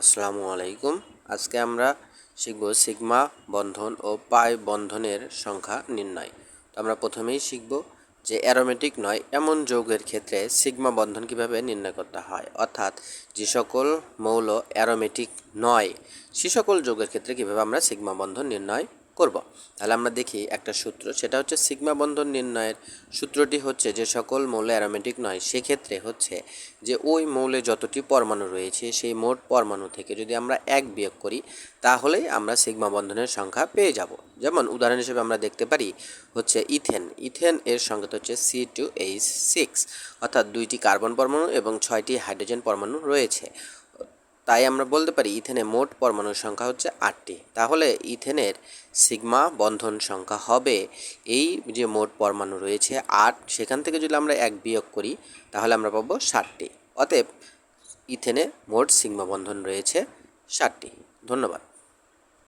আসসালামু আলাইকুম। আজকে আমরা শিখব সিগমা বন্ধন ও পাই বন্ধনের সংখ্যা নির্ণয়। তো আমরা প্রথমেই শিখব যে অ্যারোমেটিক নয়, এমন যৌগের ক্ষেত্রে সিগমা বন্ধন কীভাবে নির্ণয় করতে হয়। অর্থাৎ যে সকল মৌল অ্যারোমেটিক নয়, সে সকল যৌগের ক্ষেত্রে কীভাবে আমরা সিগমা বন্ধন নির্ণয় করব। তাহলে আমরা দেখি একটা সূত্র, সেটা হচ্ছে সিগমা বন্ধন নির্ণয়ের। সূত্রটি হচ্ছে যে সকল মৌল অ্যারোমেটিক নয়, সেক্ষেত্রে হচ্ছে যে ওই মৌলে যতটি পরমাণু রয়েছে, সেই মোট পরমাণু থেকে যদি আমরা এক বিয়োগ করি, তাহলেই আমরা সিগমা বন্ধনের সংখ্যা পেয়ে যাব। যেমন উদাহরণ হিসেবে আমরা দেখতে পারি হচ্ছে ইথেন। ইথেন এর সংখ্যা হচ্ছে সি টু এইচ সিক্স অর্থাৎ দুইটি কার্বন পরমাণু এবং ছয়টি হাইড্রোজেন পরমাণু রয়েছে। তাই আমরা বলতে পারি ইথেনে মোট পরমাণুর সংখ্যা হচ্ছে আটটি। তাহলে ইথেনের সিগমা বন্ধন সংখ্যা হবে এই যে মোট পরমাণু রয়েছে আট, সেখান থেকে যদি আমরা এক বিয়োগ করি, তাহলে আমরা পাবো ষাটটি। অতএব ইথেনে মোট সিগমা বন্ধন রয়েছে ষাটটি। ধন্যবাদ।